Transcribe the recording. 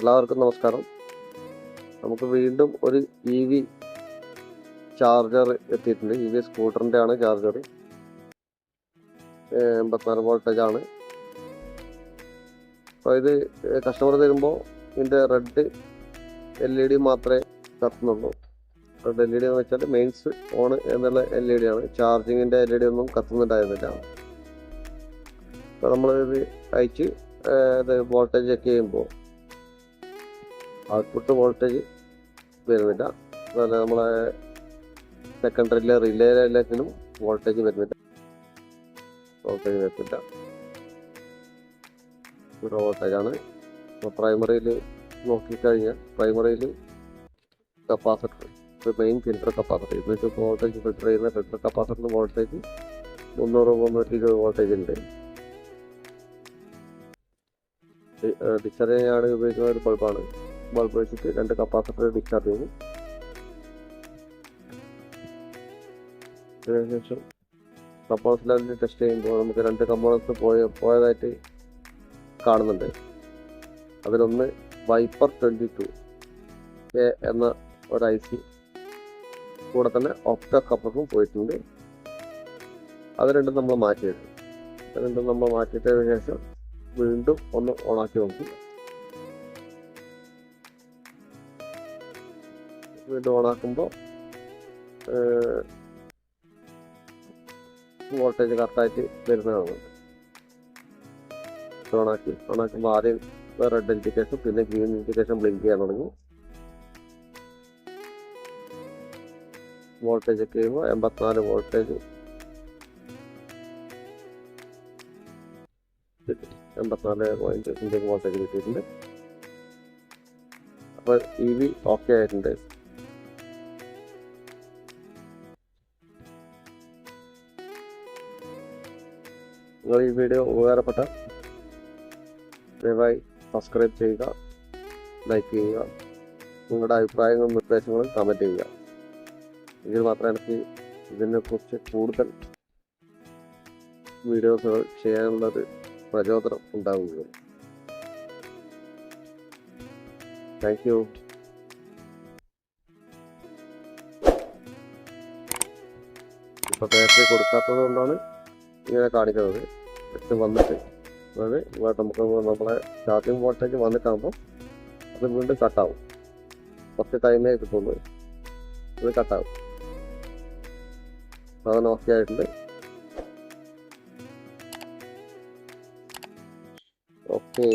എല്ലാവർക്കും നമസ്കാരം. നമുക്ക് വീണ്ടും ഒരു ഇ വി ചാർജർ എത്തിയിട്ടുണ്ട്. ഇ വി സ്കൂട്ടറിന്റെ ആണ് ചാർജർ എൺപത്തിനാല് വോൾട്ടേജ് ആണ്. അപ്പോൾ ഇത് കസ്റ്റമർ തരുമ്പോൾ ഇതിന്റെ റെഡ് എൽ ഇ ഡി മാത്രമേ കത്തുന്നുള്ളൂ. റെഡ് എൽ ഇ ഡി എന്ന് വെച്ചാൽ മെയിൻസ് ഓൺ എന്നുള്ള എൽ ഇ ഡി ആണ്. ചാർജിങ്ങിന്റെ എൽ ഇ ഡി ഒന്നും കത്തുന്നുണ്ടായിരുന്നില്ല. അപ്പോൾ നമ്മളിത് അയച്ച് വോൾട്ടേജ് ചെക്ക് ചെയ്യുമ്പോൾ ഔട്ട്പുട്ട് വോൾട്ടേജ് വരുന്നില്ല. അതുപോലെ നമ്മളെ സെക്കൻഡറിയിലെ റിലേ എല്ലാത്തിനും വോൾട്ടേജ് വരുന്നില്ല. വോൾട്ടേജ് വരുന്നില്ല. ഇവിടെ വോൾട്ടേജാണ് ഇപ്പോൾ പ്രൈമറിയിൽ നോക്കിക്കഴിഞ്ഞാൽ പ്രൈമറിയിൽ കപ്പാസിറ്റർ മെയിൻ ഫിൽറ്റർ കപ്പാസിറ്റർ ഇതിനൊക്കെ വോൾട്ടേജ് ഫിൽറ്റർ ചെയ്യുന്ന ഫിൽറ്റർ കപ്പാസിറ്ററിന് വോൾട്ടേജ് മുന്നൂറ് മുന്നൂറ്റി ഇരുപത് വോൾട്ടേജ് ഉണ്ട്. ഡിസ്ചാർജ് ആണ് ഉപയോഗിക്കുന്ന ഒരു ബൾബാണ് ബൾബ് വെച്ചിട്ട് രണ്ട് കപ്പാസിറ്റർ ഡിസ്ചാർജ് ചെയ്യും അതിനുശേഷം കപ്പാസിറ്റർ ടെസ്റ്റ് ചെയ്യുമ്പോൾ നമുക്ക് രണ്ട് കമ്പോണൻസ് പോയ പോയതായിട്ട് കാണുന്നുണ്ട്. അതിലൊന്ന് വൈപ്പർ ട്വന്റി ടു എ എന്ന ഒരു ഐ സി കൂടെ തന്നെ ഒക്ട കപ്പറും പോയിട്ടുണ്ട്. അത് രണ്ടും നമ്മൾ മാറ്റിയിട്ടുണ്ട് അത് രണ്ടും നമ്മൾ മാറ്റിയിട്ടതിന് ശേഷം വീണ്ടും ഒന്ന് ഓണാക്കി നോക്കി. വീണ്ടും ഓണാക്കുമ്പോൾ വോൾട്ടേജ് കറക്റ്റായിട്ട് വരുന്നതാണ്. ഓണാക്കി ഓണാക്കുമ്പോൾ ആദ്യം റെഡ് ഇൻഡിക്കേഷൻ പിന്നെ ഗ്രീൻ ഇൻഡിക്കേഷൻ ബ്ലിങ്ക് ചെയ്യാൻ തുടങ്ങി. വോൾട്ടേജ് ഒക്കെ ചെയ്യുമ്പോൾ എൺപത്തിനാല് വോൾട്ടേജ് എൺപത്തിനാല് പോയിന്റ് വോൾട്ടേജ് കിട്ടിയിട്ടുണ്ട്. അപ്പോൾ ഇ വി ഓക്കെ ആയിട്ടുണ്ട്. നിങ്ങൾ ഈ വീഡിയോ ഉപകാരപ്പെട്ട ദയവായി സബ്സ്ക്രൈബ് ചെയ്യുക ലൈക്ക് ചെയ്യുക നിങ്ങളുടെ അഭിപ്രായങ്ങളും നിർദ്ദേശങ്ങളും കമന്റ് ചെയ്യുക. എങ്കിൽ മാത്രമേ എനിക്ക് ഇതിനെക്കുറിച്ച് കൂടുതൽ വീഡിയോസുകൾ ചെയ്യാനുള്ളത് പ്രചോദനം ഉണ്ടാവുകയുള്ളൂ. താങ്ക് യു ഇപ്പോൾ ബാറ്ററി കൊടുക്കാത്തത് കൊണ്ടാണ് ഇങ്ങനെ കാണിക്കുന്നത്. ജസ്റ്റ് വന്നിട്ട് അതായത് ഇവിടെ നമുക്ക് നമ്മളെ സ്റ്റാർട്ടിങ് വോൾട്ടേജ് വന്നിട്ടാകുമ്പോൾ അത് വീണ്ടും കട്ടാവും കുറച്ച് ടൈമേ കിട്ടുള്ളൂ. ഇത് കട്ടാവും സാധനം ഓക്കെ ആയിട്ടുണ്ട്. ഓക്കെ